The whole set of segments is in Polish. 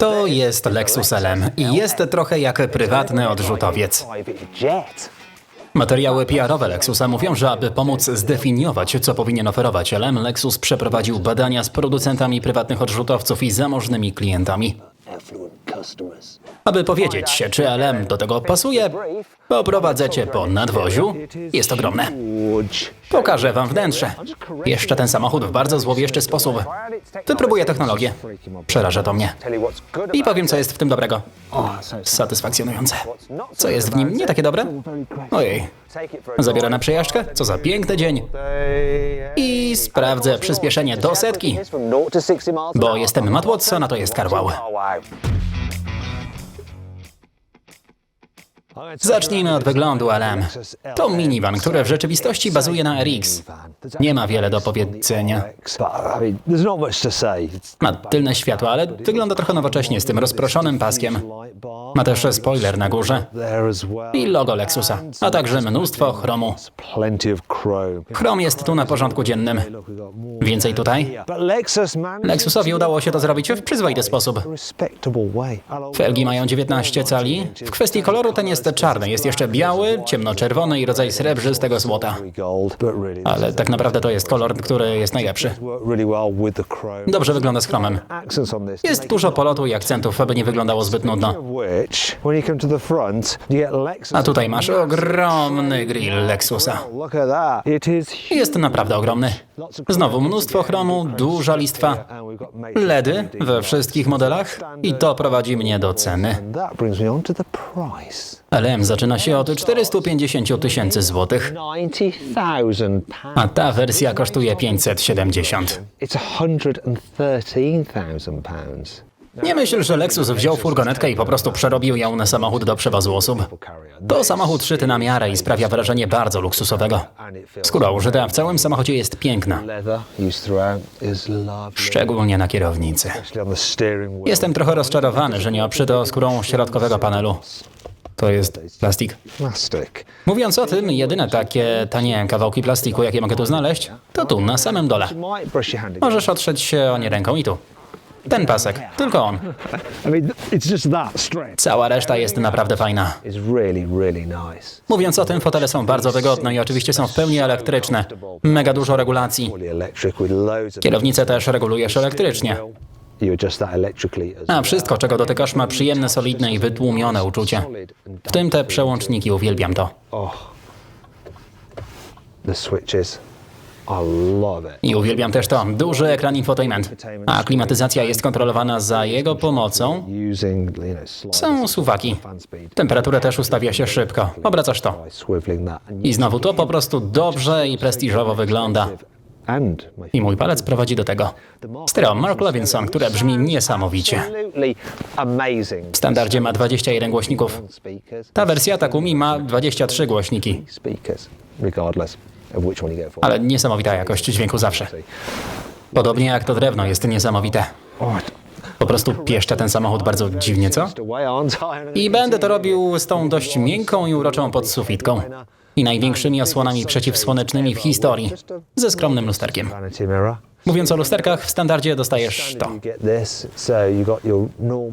To jest Lexus LM i jest trochę jak prywatny odrzutowiec. Materiały PR-owe Lexusa mówią, że aby pomóc zdefiniować, co powinien oferować LM, Lexus przeprowadził badania z producentami prywatnych odrzutowców i zamożnymi klientami. Aby powiedzieć się, czy LM do tego pasuje, poprowadzę cię po nadwoziu. Jest ogromne. Pokażę wam wnętrze. Jeszcze ten samochód w bardzo złowieszczy sposób. Wypróbuję technologię. Przeraża to mnie. I powiem, co jest w tym dobrego. Satysfakcjonujące. Co jest w nim nie takie dobre? Ojej. Zabiorę na przejażdżkę? Co za piękny dzień. I sprawdzę przyspieszenie do setki, bo jestem Matt Watson, a to jest Carwow. Zacznijmy od wyglądu LM. To minivan, który w rzeczywistości bazuje na RX. Nie ma wiele do powiedzenia. Ma tylne światła, ale wygląda trochę nowocześnie z tym rozproszonym paskiem. Ma też spoiler na górze i logo Lexusa, a także mnóstwo chromu. Chrom jest tu na porządku dziennym. Więcej tutaj? Lexusowi udało się to zrobić w przyzwoity sposób. Felgi mają 19 cali. W kwestii koloru ten jest czarny, jest jeszcze biały, ciemnoczerwony i rodzaj srebrzystego złota. Ale tak naprawdę to jest kolor, który jest najlepszy. Dobrze wygląda z chromem. Jest dużo polotu i akcentów, aby nie wyglądało zbyt nudno. A tutaj masz ogromny grill Lexusa. Jest naprawdę ogromny. Znowu mnóstwo chromu, duża listwa, LEDy we wszystkich modelach i to prowadzi mnie do ceny. LM zaczyna się od 450 tysięcy złotych, a ta wersja kosztuje 570. It's 113,000 pounds. Nie myśl, że Lexus wziął furgonetkę i po prostu przerobił ją na samochód do przewozu osób. To samochód szyty na miarę i sprawia wrażenie bardzo luksusowego. Skóra użyta w całym samochodzie jest piękna, szczególnie na kierownicy. Jestem trochę rozczarowany, że nie obszyto skórą środkowego panelu. To jest plastik. Mówiąc o tym, jedyne takie tanie kawałki plastiku, jakie mogę tu znaleźć, to tu, na samym dole. Możesz otrzeć się o nie ręką i tu. Ten pasek, tylko on. I mean, it's just that stretch. Cała reszta jest naprawdę fajna. It's really, really nice. Mówiąc o tym, fotele są bardzo wygodne i oczywiście są w pełni elektryczne. Mega dużo regulacji. Fully electric with loads of. Kierownicę też regulujesz elektrycznie. You adjust that electrically as A wszystko, czego dotykasz, ma przyjemne, solidne i wytłumione uczucie. W tym te przełączniki, uwielbiam to. the switches. I uwielbiam też to. Duży ekran infotainment. A klimatyzacja jest kontrolowana za jego pomocą. Są suwaki. Temperaturę też ustawia się szybko. Obracasz to. I znowu to po prostu dobrze i prestiżowo wygląda. I mój palec prowadzi do tego. Stereo Mark Levinson, które brzmi niesamowicie. W standardzie ma 21 głośników. Ta wersja Takumi ma 23 głośniki, Ale niesamowita jakość dźwięku zawsze. Podobnie jak to drewno jest niesamowite. Po prostu pieszcza ten samochód bardzo dziwnie, co? I będę to robił z tą dość miękką i uroczą podsufitką. I największymi osłonami przeciwsłonecznymi w historii. Ze skromnym lusterkiem. Mówiąc o lusterkach, w standardzie dostajesz to.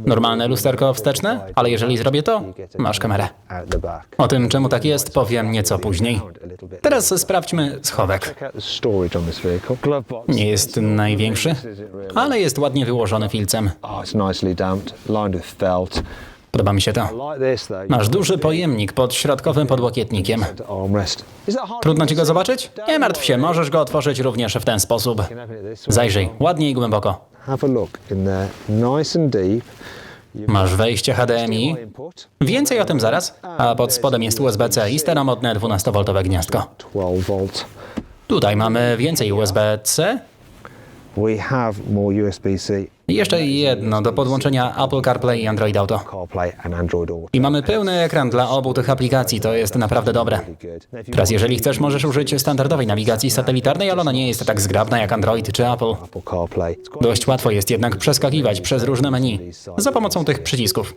Normalne lusterko wsteczne, ale jeżeli zrobię to, masz kamerę. O tym, czemu tak jest, powiem nieco później. Teraz sprawdźmy schowek. Nie jest największy, ale jest ładnie wyłożony filcem. Podoba mi się to. Masz duży pojemnik pod środkowym podłokietnikiem. Trudno ci go zobaczyć? Nie martw się, możesz go otworzyć również w ten sposób. Zajrzyj, ładnie i głęboko. Masz wejście HDMI. Więcej o tym zaraz. A pod spodem jest USB-C i staromodne 12V gniazdko. 12 volt. Tutaj mamy więcej USB-C We have more USB-C, i jeszcze jedno do podłączenia Apple CarPlay i Android Auto. I mamy pełny ekran dla obu tych aplikacji, to jest naprawdę dobre. Teraz jeżeli chcesz, możesz użyć standardowej nawigacji satelitarnej, ale ona nie jest tak zgrabna jak Android czy Apple. Dość łatwo jest jednak przeskakiwać przez różne menu za pomocą tych przycisków.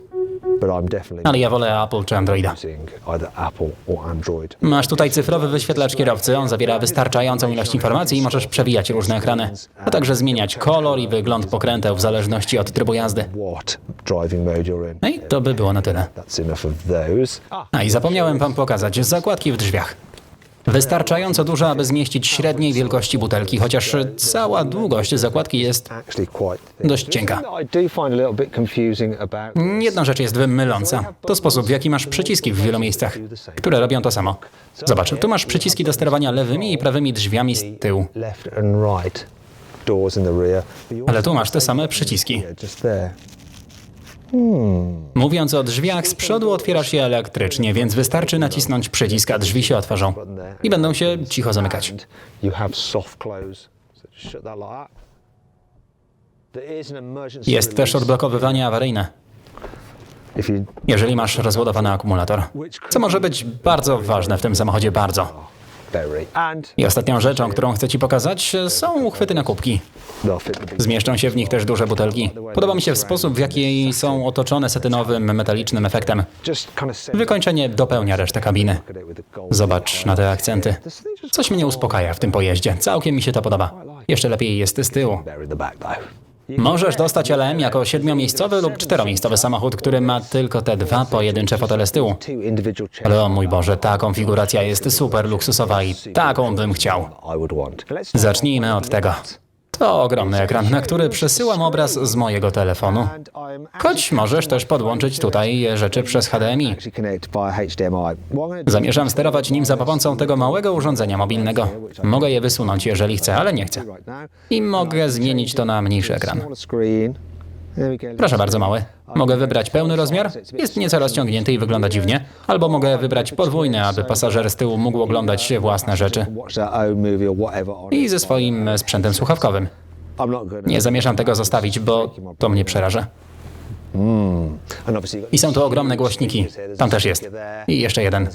Ale ja wolę Apple czy Androida. Masz tutaj cyfrowy wyświetlacz kierowcy, on zawiera wystarczającą ilość informacji i możesz przewijać różne ekrany, a także zmieniać kolor i wygląd pokręteł w zależności od trybu jazdy. No i to by było na tyle. A i zapomniałem wam pokazać zakładki w drzwiach. Wystarczająco duże, aby zmieścić średniej wielkości butelki, chociaż cała długość zakładki jest... Dość cienka. Jedna rzecz jest myląca. To sposób, w jaki masz przyciski w wielu miejscach, które robią to samo. Zobacz, tu masz przyciski do sterowania lewymi i prawymi drzwiami z tyłu. Ale tu masz te same przyciski. There. Mówiąc o drzwiach, z przodu otwierasz je elektrycznie, więc wystarczy nacisnąć przycisk, a drzwi się otworzą. I będą się cicho zamykać. Jest też odblokowywanie awaryjne, jeżeli masz rozładowany akumulator. Co może być bardzo ważne w tym samochodzie, bardzo. I ostatnią rzeczą, którą chcę Ci pokazać, są uchwyty na kubki. Zmieszczą się w nich też duże butelki. Podoba mi się sposób, w jaki są otoczone setynowym, metalicznym efektem. Wykończenie dopełnia resztę kabiny. Zobacz na te akcenty. Coś mnie uspokaja w tym pojeździe. Całkiem mi się to podoba. Jeszcze lepiej jest z tyłu. Możesz dostać LM jako siedmiomiejscowy lub czteromiejscowy samochód, który ma tylko te dwa pojedyncze fotele z tyłu. Ale o mój Boże, ta konfiguracja jest super luksusowa i taką bym chciał. Zacznijmy od tego. To ogromny ekran, na który przesyłam obraz z mojego telefonu. Choć możesz też podłączyć tutaj rzeczy przez HDMI. Zamierzam sterować nim za pomocą tego małego urządzenia mobilnego. Mogę je wysunąć, jeżeli chcę, ale nie chcę. I mogę zmienić to na mniejszy ekran. Proszę bardzo, mały. Mogę wybrać pełny rozmiar, jest nieco rozciągnięty i wygląda dziwnie, albo mogę wybrać podwójny, aby pasażer z tyłu mógł oglądać własne rzeczy i ze swoim sprzętem słuchawkowym. Nie zamierzam tego zostawić, bo to mnie przeraża. I są tu ogromne głośniki. Tam też jest. I jeszcze jeden.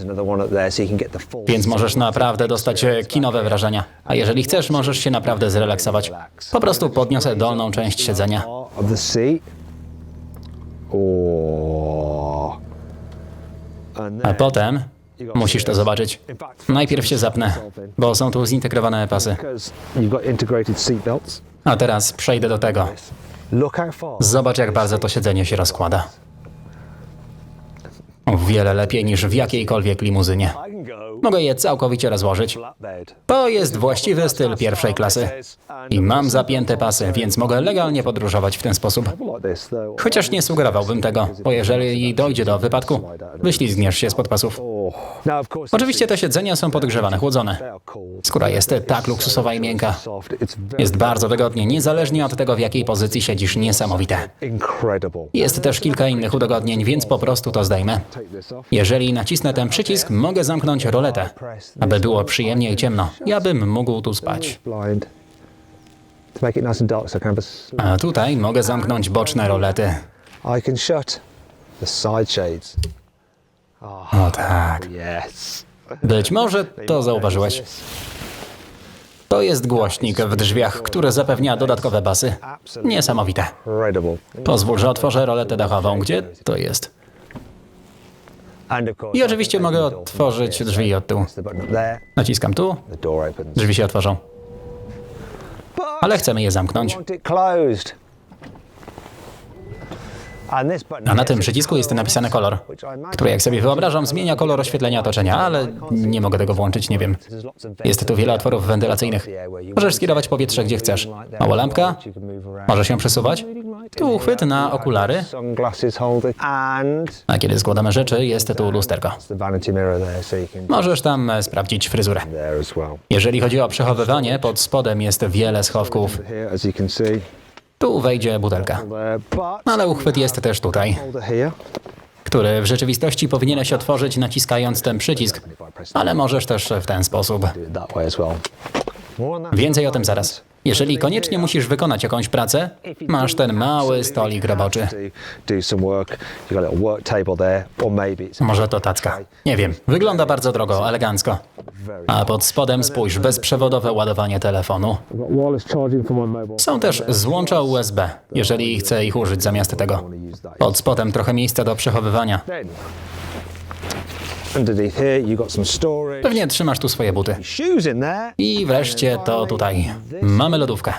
Więc możesz naprawdę dostać e, kinowe wrażenia. A jeżeli chcesz, możesz się naprawdę zrelaksować. Po prostu podniosę dolną część siedzenia. A potem musisz to zobaczyć. Najpierw się zapnę, bo są tu zintegrowane pasy. A teraz przejdę do tego. Zobacz, jak bardzo to siedzenie się rozkłada. Wiele lepiej niż w jakiejkolwiek limuzynie. Mogę je całkowicie rozłożyć. To jest właściwy styl pierwszej klasy. I mam zapięte pasy, więc mogę legalnie podróżować w ten sposób. Chociaż nie sugerowałbym tego, bo jeżeli dojdzie do wypadku, wyślizgniesz się spod pasów. Oczywiście te siedzenia są podgrzewane, chłodzone. Skóra jest tak luksusowa i miękka. Jest bardzo wygodnie, niezależnie od tego, w jakiej pozycji siedzisz, niesamowite. Jest też kilka innych udogodnień, więc po prostu to zdejmę. Jeżeli nacisnę ten przycisk, mogę zamknąć roletę, aby było przyjemnie i ciemno. Ja bym mógł tu spać. I a tutaj mogę zamknąć boczne rolety. I. O tak. Yes. Być może to zauważyłeś. To jest głośnik w drzwiach, który zapewnia dodatkowe basy. Niesamowite. Pozwól, że otworzę roletę dachową. Gdzie to jest? I oczywiście mogę otworzyć drzwi od tyłu. Naciskam tu, drzwi się otworzą. Ale chcemy je zamknąć. A na tym przycisku jest napisany kolor, który jak sobie wyobrażam zmienia kolor oświetlenia otoczenia, ale nie mogę tego włączyć, nie wiem. Jest tu wiele otworów wentylacyjnych. Możesz skierować powietrze gdzie chcesz. Mała lampka, może się przesuwać. Tu uchwyt na okulary, a kiedy składamy rzeczy, jest tu lusterko. Możesz tam e, sprawdzić fryzurę. Jeżeli chodzi o przechowywanie, pod spodem jest wiele schowków. Tu wejdzie butelka. Ale uchwyt jest też tutaj, który w rzeczywistości powinieneś otworzyć naciskając ten przycisk, ale możesz też w ten sposób. Więcej o tym zaraz. Jeżeli koniecznie musisz wykonać jakąś pracę, masz ten mały stolik roboczy. Może to tacka. Nie wiem. Wygląda bardzo drogo, elegancko. A pod spodem spójrz, bezprzewodowe ładowanie telefonu. Są też złącza USB, jeżeli chcę ich użyć zamiast tego. Pod spodem trochę miejsca do przechowywania. Pewnie trzymasz tu swoje buty. I wreszcie to tutaj. Mamy lodówkę.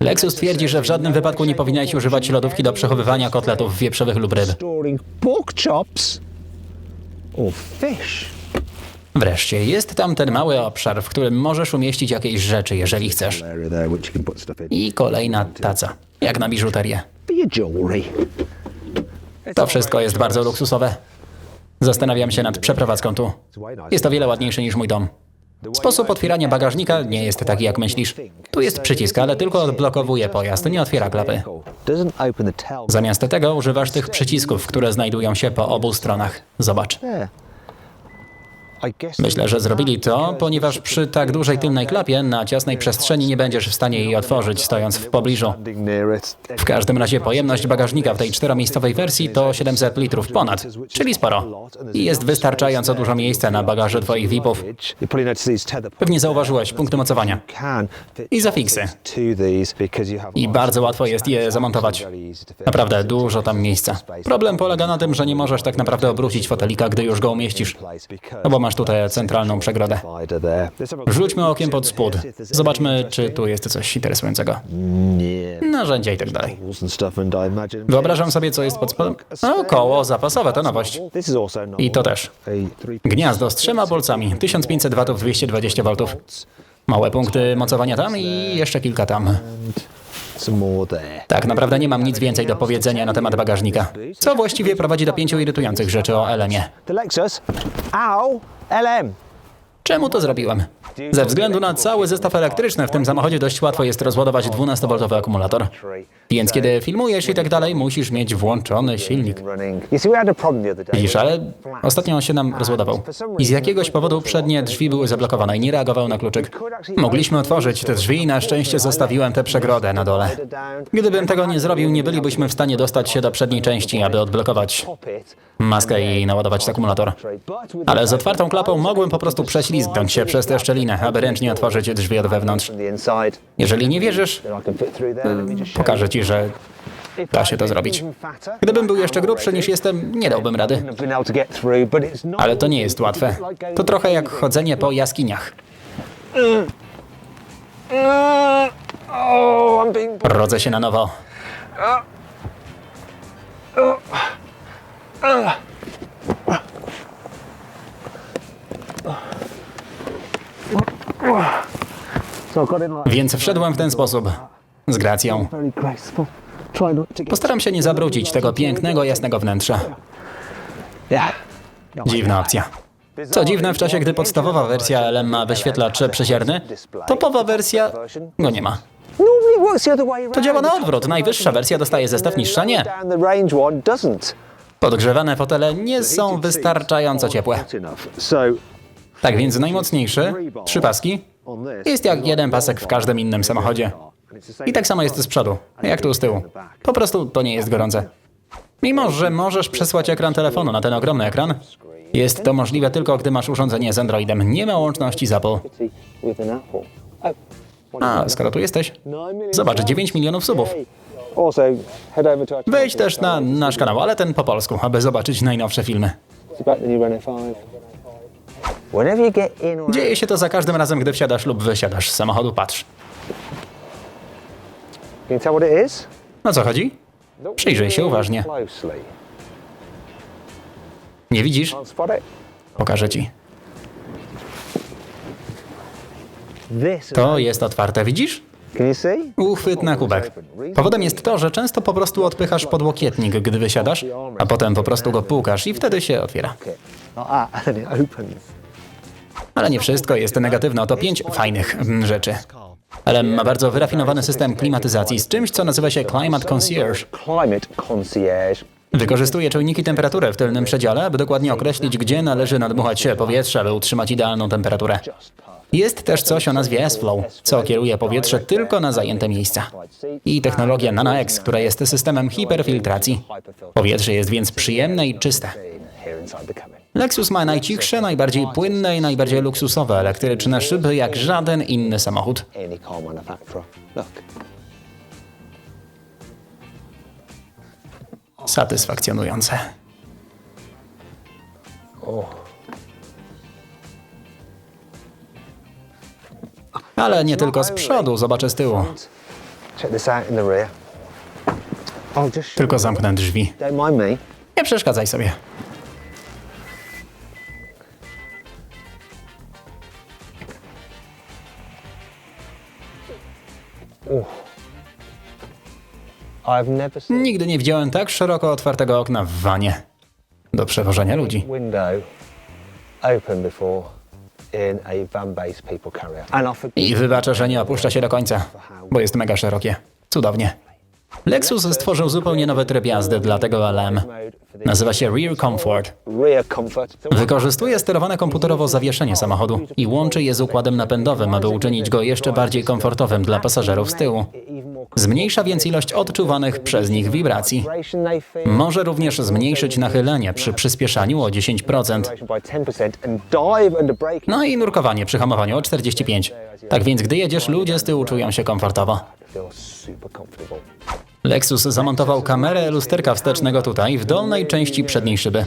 Lexus twierdzi, że w żadnym wypadku nie powinieneś używać lodówki do przechowywania kotletów wieprzowych lub ryb. Wreszcie jest tam ten mały obszar, w którym możesz umieścić jakieś rzeczy, jeżeli chcesz. I kolejna taca, jak na biżuterię. To wszystko jest bardzo luksusowe. Zastanawiam się nad przeprowadzką tu. Jest o wiele ładniejsze niż mój dom. Sposób otwierania bagażnika nie jest taki, jak myślisz. Tu jest przycisk, ale tylko odblokowuje pojazd, nie otwiera klapy. Zamiast tego używasz tych przycisków, które znajdują się po obu stronach. Zobacz. Myślę, że zrobili to, ponieważ przy tak dużej tylnej klapie na ciasnej przestrzeni nie będziesz w stanie jej otworzyć, stojąc w pobliżu. W każdym razie pojemność bagażnika w tej czteromiejscowej wersji to 700 litrów ponad, czyli sporo. I jest wystarczająco dużo miejsca na bagaże twoich VIP-ów. Pewnie zauważyłeś punkty mocowania. I zafiksy. I bardzo łatwo jest je zamontować. Naprawdę dużo tam miejsca. Problem polega na tym, że nie możesz tak naprawdę obrócić fotelika, gdy już go umieścisz. No bo masz tutaj centralną przegrodę. Rzućmy okiem pod spód. Zobaczmy, czy tu jest coś interesującego. Narzędzia i tak dalej. Wyobrażam sobie, co jest pod spodem. O, koło zapasowe, to nowość. I to też. Gniazdo z trzema bolcami, 1500 W, 220 V. Małe punkty mocowania tam i jeszcze kilka tam. Tak naprawdę nie mam nic więcej do powiedzenia na temat bagażnika. Co właściwie prowadzi do pięciu irytujących rzeczy o Elemie. The Lexus. Ow! LM. Czemu to zrobiłem? Ze względu na cały zestaw elektryczny w tym samochodzie dość łatwo jest rozładować 12V akumulator. Więc kiedy filmujesz i tak dalej, musisz mieć włączony silnik. Widzisz, ale ostatnio się nam rozładował. I z jakiegoś powodu przednie drzwi były zablokowane i nie reagował na kluczyk. Mogliśmy otworzyć te drzwi i na szczęście zostawiłem tę przegrodę na dole. Gdybym tego nie zrobił, nie bylibyśmy w stanie dostać się do przedniej części, aby odblokować maskę i naładować akumulator. Ale z otwartą klapą mogłem po prostu prześlizgnąć się przez tę szczelinę, aby ręcznie otworzyć drzwi od wewnątrz. Jeżeli nie wierzysz, pokażę ci, że da się to zrobić. Gdybym był jeszcze grubszy niż jestem, nie dałbym rady. Ale to nie jest łatwe. To trochę jak chodzenie po jaskiniach. Rodzę się na nowo. So Więc wszedłem w ten sposób. Z gracją. Postaram się nie zabrudzić tego pięknego, jasnego wnętrza. Dziwna opcja. Co dziwne, w czasie gdy podstawowa wersja LM ma wyświetlacz przezierny, topowa wersja go nie ma. To działa na odwrót. Najwyższa wersja dostaje zestaw, niższa nie. Podgrzewane fotele nie są wystarczająco ciepłe. Tak więc najmocniejszy, trzy paski, jest jak jeden pasek w każdym innym samochodzie. I tak samo jest z przodu, jak tu z tyłu. Po prostu to nie jest gorące. Mimo, że możesz przesłać ekran telefonu na ten ogromny ekran, jest to możliwe tylko, gdy masz urządzenie z Androidem. Nie ma łączności z Apple. A, skoro tu jesteś, zobacz, 9 milionów subów. Wejdź też na nasz kanał, ale ten po polsku, aby zobaczyć najnowsze filmy. Dzieje się to za każdym razem, gdy wsiadasz lub wysiadasz z samochodu. Patrz. Can you tell what it is? O co chodzi? Przyjrzyj się uważnie. Nie widzisz? Pokażę ci. To jest otwarte, widzisz? Uchwyt na kubek. Powodem jest to, że często po prostu odpychasz podłokietnik, gdy wysiadasz, a potem po prostu go pukasz i wtedy się otwiera. Opens. Ale nie wszystko jest negatywne. Oto pięć fajnych mm, rzeczy. Ale ma bardzo wyrafinowany system klimatyzacji z czymś, co nazywa się Climate Concierge. Wykorzystuje czujniki temperatury w tylnym przedziale, aby dokładnie określić, gdzie należy nadmuchać powietrze, by utrzymać idealną temperaturę. Jest też coś o nazwie S-Flow, co kieruje powietrze tylko na zajęte miejsca. I technologia NanoX, która jest systemem hiperfiltracji. Powietrze jest więc przyjemne i czyste. Lexus ma najcichsze, najbardziej płynne i najbardziej luksusowe elektryczne szyby jak żaden inny samochód. Satysfakcjonujące. Ale nie tylko z przodu, zobaczę z tyłu. Tylko zamknę drzwi. Nie przeszkadzaj sobie. Nigdy nie widziałem tak szeroko otwartego okna w wanie. Do przewożenia ludzi. I wybaczę, że nie opuszcza się do końca, bo jest mega szerokie. Cudownie. Lexus stworzył zupełnie nowy tryb jazdy dla tego LM. Nazywa się Rear Comfort. rear comfort. Wykorzystuje sterowane komputerowo zawieszenie samochodu i łączy je z układem napędowym, aby uczynić go jeszcze bardziej komfortowym dla pasażerów z tyłu. Zmniejsza więc ilość odczuwanych przez nich wibracji. Może również zmniejszyć nachylenie przy przyspieszaniu o 10%. Vibration by 10% and dive under braking. No i nurkowanie przy hamowaniu o 45%. Tak więc gdy jedziesz, ludzie z tyłu czują się komfortowo. Lexus zamontował kamerę lusterka wstecznego tutaj, w dolnej części przedniej szyby.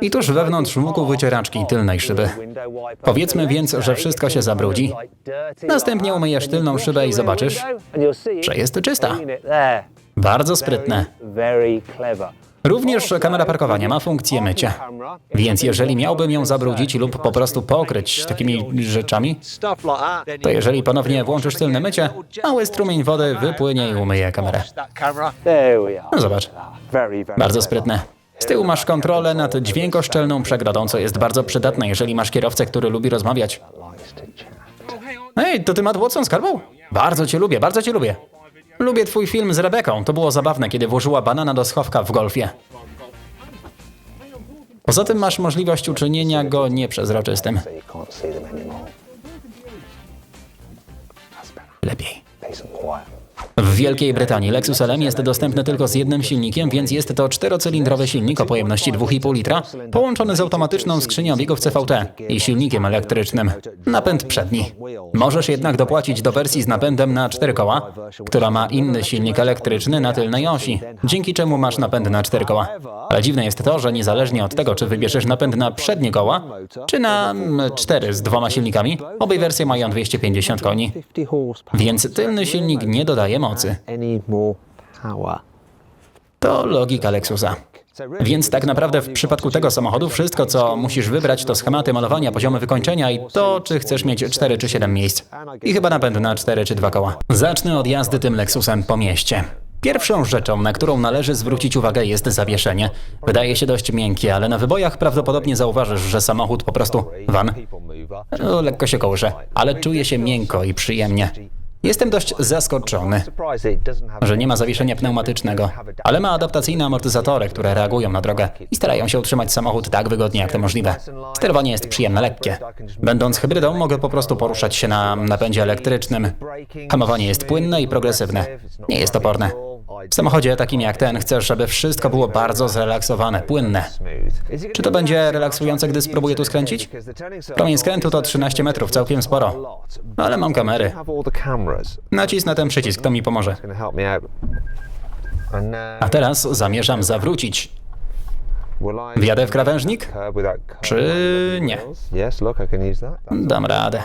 I tuż wewnątrz łuku wycieraczki tylnej szyby. Powiedzmy więc, że wszystko się zabrudzi. Następnie umyjesz tylną szybę i zobaczysz, że jest czysta. Bardzo sprytne. Również kamera parkowania ma funkcję mycia. Więc jeżeli miałbym ją zabrudzić lub po prostu pokryć takimi rzeczami, to jeżeli ponownie włączysz tylne mycie, mały strumień wody wypłynie i umyje kamerę. No zobacz, bardzo sprytne. Z tyłu masz kontrolę nad dźwiękoszczelną przegrodą, co jest bardzo przydatne, jeżeli masz kierowcę, który lubi rozmawiać. Hej, to ty Matt Watson skarbą? Bardzo cię lubię, bardzo cię lubię. Lubię twój film z Rebeką. To było zabawne, kiedy włożyła banana do schowka w golfie. Poza tym masz możliwość uczynienia go nieprzezroczystym. Lepiej. W Wielkiej Brytanii Lexus LM jest dostępny tylko z jednym silnikiem, więc jest to czterocylindrowy silnik o pojemności 2,5 litra, połączony z automatyczną skrzynią biegów CVT i silnikiem elektrycznym. Napęd przedni. Możesz jednak dopłacić do wersji z napędem na cztery koła, która ma inny silnik elektryczny na tylnej osi, dzięki czemu masz napęd na cztery koła. Ale dziwne jest to, że niezależnie od tego, czy wybierzesz napęd na przednie koła, czy na mm, cztery z dwoma silnikami, obie wersje mają 250 koni. 50 horsepower. Więc tylny silnik nie dodaje mocy. To logika Lexusa. Więc tak naprawdę w przypadku tego samochodu wszystko, co musisz wybrać, to schematy malowania, poziomy wykończenia i to, czy chcesz mieć 4 czy 7 miejsc. I chyba napęd na 4 czy 2 koła. Zacznę od jazdy tym Lexusem po mieście. Pierwszą rzeczą, na którą należy zwrócić uwagę, jest zawieszenie. Wydaje się dość miękkie, ale na wybojach prawdopodobnie zauważysz, że samochód po prostu van lekko się kołysze, ale czuje się miękko i przyjemnie. Jestem dość zaskoczony, że nie ma zawieszenia pneumatycznego, ale ma adaptacyjne amortyzatory, które reagują na drogę i starają się utrzymać samochód tak wygodnie jak to możliwe. Sterowanie jest przyjemne, lekkie. Będąc hybrydą mogę po prostu poruszać się na napędzie elektrycznym. Hamowanie jest płynne i progresywne. Nie jest oporne. W samochodzie takim jak ten chcesz, żeby wszystko było bardzo zrelaksowane, płynne. Czy to będzie relaksujące, gdy spróbuję tu skręcić? Promień skrętu to 13 metrów, całkiem sporo. Ale mam kamery. Nacisnę ten przycisk, to mi pomoże. A teraz zamierzam zawrócić. Wjadę w krawężnik? Czy nie? Dam radę.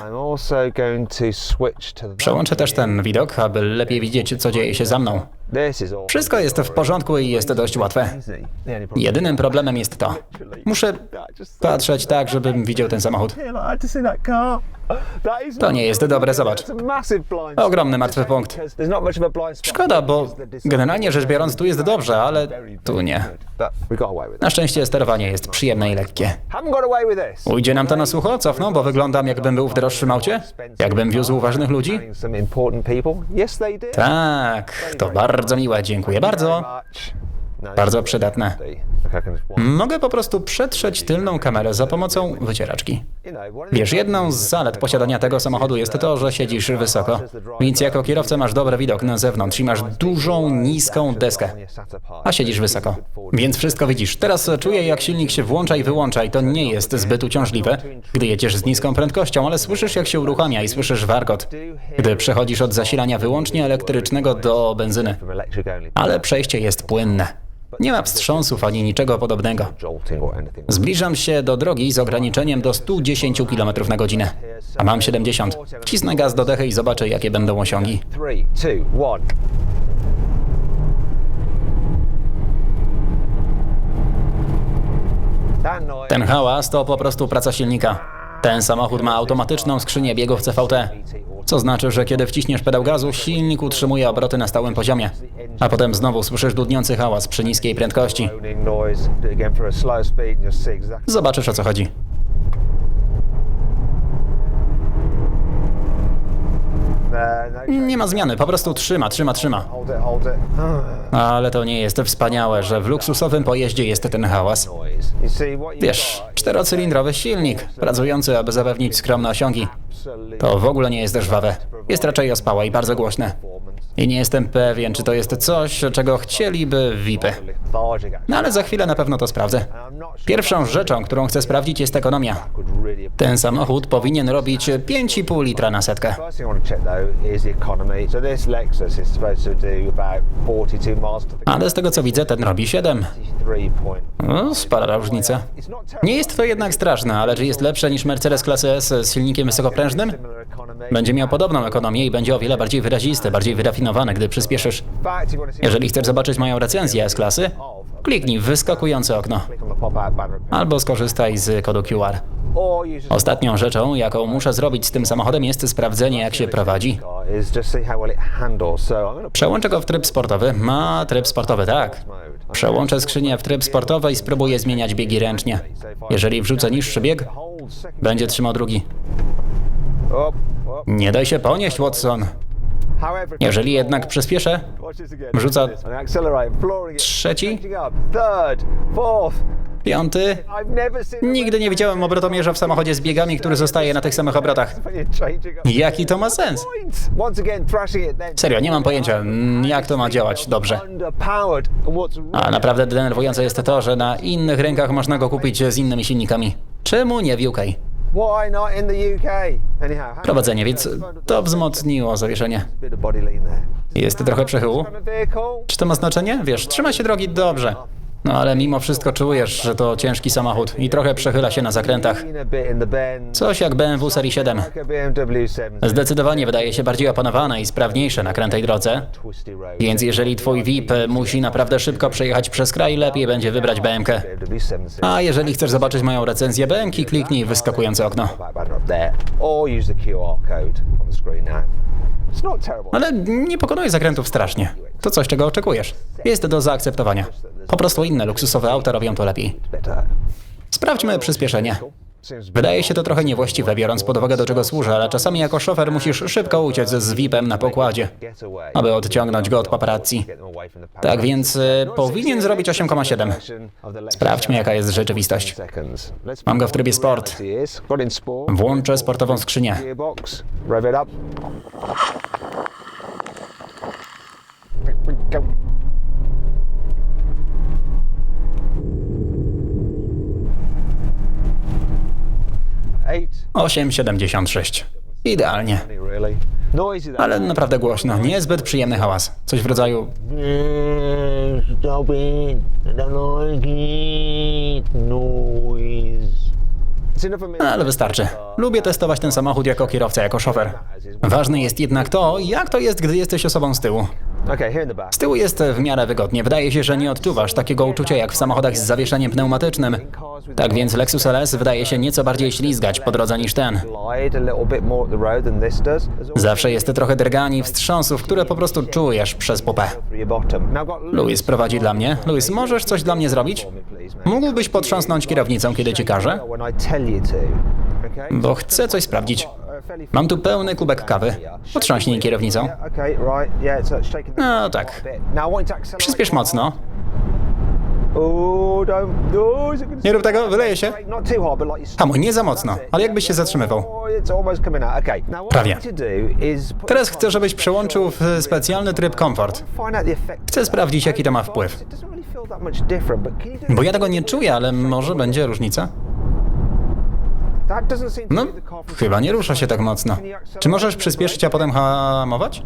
Przełączę też ten widok, aby lepiej widzieć, co dzieje się za mną. Wszystko jest w porządku i jest dość łatwe. Jedynym problemem jest to. Muszę patrzeć tak, żebym widział ten samochód. To nie jest dobre, zobacz. Ogromny martwy punkt. Szkoda, bo generalnie rzecz biorąc tu jest dobrze, ale tu nie. Na szczęście sterowanie jest przyjemne i lekkie. Ujdzie nam to na sucho? Cofną, bo wyglądam jakbym był w droższym aucie? Jakbym wiózł ważnych ludzi? Tak, to bardzo miłe, dziękuję bardzo. Bardzo przydatne. Mogę po prostu przetrzeć tylną kamerę za pomocą wycieraczki. Wiesz, jedną z zalet posiadania tego samochodu jest to, że siedzisz wysoko, więc jako kierowca masz dobry widok na zewnątrz i masz dużą, niską deskę, a siedzisz wysoko. Więc wszystko widzisz. Teraz czuję, jak silnik się włącza i wyłącza i to nie jest zbyt uciążliwe, gdy jedziesz z niską prędkością, ale słyszysz, jak się uruchamia i słyszysz warkot, gdy przechodzisz od zasilania wyłącznie elektrycznego do benzyny. Ale przejście jest płynne. Nie ma wstrząsów ani niczego podobnego. Zbliżam się do drogi z ograniczeniem do 110 km na godzinę, a mam 70. Wcisnę gaz do dechy i zobaczę, jakie będą osiągi. 3, 2, 1. Ten hałas to po prostu praca silnika. Ten samochód ma automatyczną skrzynię biegów CVT, co znaczy, że kiedy wciśniesz pedał gazu, silnik utrzymuje obroty na stałym poziomie, a potem znowu słyszysz dudniący hałas przy niskiej prędkości. Zobaczysz o co chodzi. Nie ma zmiany, po prostu trzyma, trzyma, trzyma. Ale to nie jest wspaniałe, że w luksusowym pojeździe jest ten hałas. Wiesz, czterocylindrowy silnik, pracujący, aby zapewnić skromne osiągi. To w ogóle nie jest żwawe. Jest raczej ospałe i bardzo głośne. I nie jestem pewien, czy to jest coś, czego chcieliby VIPy. No ale za chwilę na pewno to sprawdzę. Pierwszą rzeczą, którą chcę sprawdzić, jest ekonomia. Ten samochód powinien robić 5,5 litra na setkę. First thing I want to check though is the economy. So this Lexus is supposed to do about 42 miles to the Ale z tego co widzę, ten robi 7. 3 point. No, spora różnica. Nie jest to jednak straszne, ale czy jest lepsze niż Mercedes klasy S z silnikiem wysokoprężnym? Będzie miał podobną ekonomię i będzie o wiele bardziej wyrazisty, bardziej wyrafinowany, gdy przyspieszysz. Jeżeli chcesz zobaczyć moją recenzję S-klasy, kliknij w wyskakujące okno. Albo skorzystaj z kodu QR. Ostatnią rzeczą, jaką muszę zrobić z tym samochodem jest sprawdzenie jak się prowadzi. Przełączę go w tryb sportowy. Ma tryb sportowy, tak. Przełączę skrzynię w tryb sportowy i spróbuję zmieniać biegi ręcznie. Jeżeli wrzucę niższy bieg, będzie trzymał drugi. Nie daj się ponieść, Watson. Jeżeli jednak przyspieszę, wrzuca trzeci, piąty. Nigdy nie widziałem obrotomierza w samochodzie z biegami, który zostaje na tych samych obrotach. Jaki to ma sens? Serio, nie mam pojęcia, mm, jak to ma działać dobrze. A naprawdę denerwujące jest to, że na innych rynkach można go kupić z innymi silnikami. Czemu nie w UK? Prowadzenie, więc to wzmocniło zawieszenie. Jest trochę przechyłu. Czy to ma znaczenie? Wiesz, trzyma się drogi dobrze. No ale mimo wszystko czujesz, że to ciężki samochód i trochę przechyla się na zakrętach. Coś jak BMW serii 7. Like a BMW 7. Zdecydowanie wydaje się bardziej opanowane i sprawniejsze na krętej drodze. Więc jeżeli twój VIP musi naprawdę szybko przejechać przez kraj, lepiej będzie wybrać BMK. BMW 7. A jeżeli chcesz zobaczyć moją recenzję BMK, kliknij w wyskakujące okno. Ale nie pokonuje zakrętów strasznie. To coś, czego oczekujesz. Jest do zaakceptowania. Po prostu inne luksusowe auta robią to lepiej. Sprawdźmy przyspieszenie. Wydaje się to trochę niewłaściwe, biorąc pod uwagę do czego służę, ale czasami jako szofer musisz szybko uciec z VIP-em na pokładzie, aby odciągnąć go od paparazzi. Tak więc y, powinien zrobić 8,7. Sprawdźmy jaka jest rzeczywistość. Mam go w trybie sport. Włączę sportową skrzynię. 8,76. Idealnie. Ale naprawdę głośno, niezbyt przyjemny hałas. Coś w rodzaju ale wystarczy. Lubię testować ten samochód jako kierowca, jako szofer. Ważne jest jednak to, jak to jest, gdy jesteś osobą z tyłu. Z tyłu jest w miarę wygodnie. Wydaje się, że nie odczuwasz takiego uczucia jak w samochodach z zawieszeniem pneumatycznym. Tak więc Lexus LS wydaje się nieco bardziej ślizgać po drodze niż ten. Zawsze jest trochę drgani wstrząsów, które po prostu czujesz przez pupę. Louis prowadzi dla mnie. Louis, możesz coś dla mnie zrobić? Mógłbyś potrząsnąć kierownicą, kiedy ci każę? Bo chcę coś sprawdzić. Mam tu pełny kubek kawy. Potrząśnij kierownicą. No tak. Przyspiesz mocno. Oh. Oh, Nie rób tego, wyleje się. Hamuj, nie za mocno, ale jakbyś się zatrzymywał. Oh, Prawie. Teraz chcę, żebyś przełączył w specjalny tryb komfort. Chcę sprawdzić, jaki to ma wpływ. Bo ja tego nie czuję, ale może będzie różnica? That doesn't seem to No, chyba nie rusza się tak mocno. Czy możesz przyspieszyć, a potem hamować?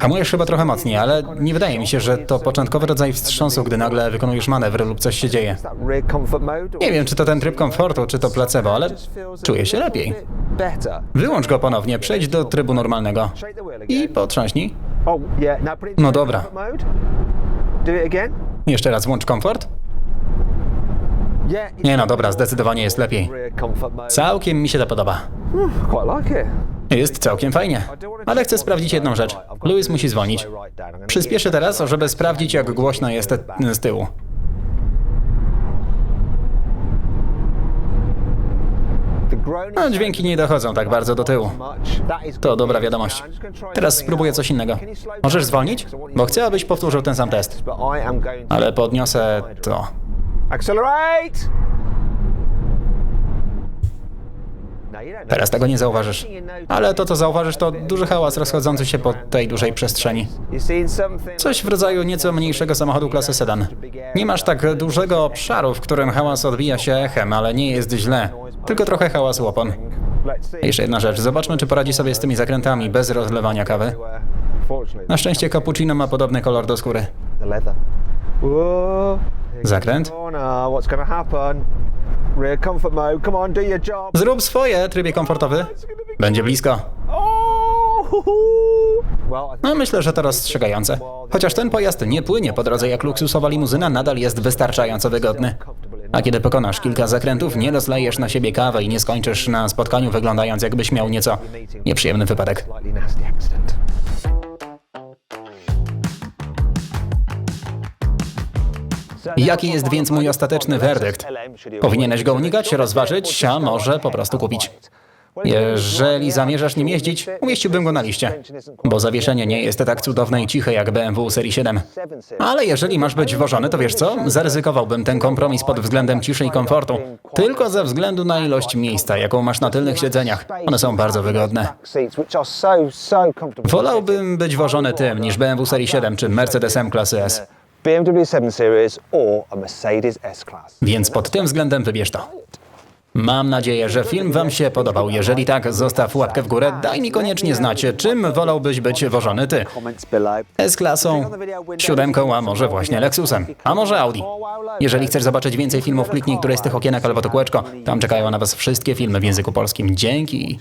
Hamujesz chyba trochę mocniej, ale nie wydaje mi się, że to początkowy rodzaj wstrząsu, gdy nagle wykonujesz manewr lub coś się dzieje. Nie wiem, czy to ten tryb komfortu, czy to placebo, ale czuję się lepiej. Wyłącz go ponownie, przejdź do trybu normalnego i potrząśnij. Oh, No dobra. Jeszcze raz włącz komfort. Nie no, dobra, zdecydowanie jest lepiej. Całkiem mi się to podoba. Jest całkiem fajnie. Ale chcę sprawdzić jedną rzecz. Louis musi zwolnić. Przyspieszę teraz, żeby sprawdzić, jak głośno jest z tyłu. No, dźwięki nie dochodzą tak bardzo do tyłu. To dobra wiadomość. Teraz spróbuję coś innego. Możesz zwolnić? Bo chcę, abyś powtórzył ten sam test. Ale podniosę to. Accelerate! Teraz tego nie zauważysz. Ale to, co zauważysz, to duży hałas rozchodzący się po tej dużej przestrzeni. Coś w rodzaju nieco mniejszego samochodu klasy sedan. Nie masz tak dużego obszaru, w którym hałas odbija się echem, ale nie jest źle. Tylko trochę hałasu opon. Jeszcze jedna rzecz. Zobaczmy, czy poradzi sobie z tymi zakrętami bez rozlewania kawy. Na szczęście cappuccino ma podobny kolor do skóry. Zakręt. Job. Zrób swoje, trybie komfortowy. Będzie blisko. Oh! No myślę, że to rozstrzygające. Chociaż ten pojazd nie płynie po drodze jak luksusowa limuzyna, nadal jest wystarczająco wygodny. A kiedy pokonasz kilka zakrętów, nie rozlejesz na siebie kawy i nie skończysz na spotkaniu wyglądając jakbyś miał nieco nieprzyjemny wypadek. Jaki jest więc mój ostateczny werdykt? Powinieneś go unikać, rozważyć, a może po prostu kupić. Jeżeli zamierzasz nim jeździć, umieściłbym go na liście, bo zawieszenie nie jest tak cudowne i ciche jak BMW serii 7. Ale jeżeli masz być wożony, to wiesz co? Zaryzykowałbym ten kompromis pod względem ciszy i komfortu. Tylko ze względu na ilość miejsca, jaką masz na tylnych siedzeniach. One są bardzo wygodne. Wolałbym być wożony tym niż BMW serii 7 czy Mercedes M klasy S. BMW 7 Series or a Mercedes S-Class. Więc pod tym względem wybierz to. Mam nadzieję, że film Wam się podobał. Jeżeli tak, zostaw łapkę w górę. Daj mi koniecznie znać, czym wolałbyś być wożony Ty. S-klasą, siódemką, a może właśnie Lexusem, a może Audi. Jeżeli chcesz zobaczyć więcej filmów, kliknij któreś z tych okienek albo to kółeczko. Tam czekają na Was wszystkie filmy w języku polskim. Dzięki.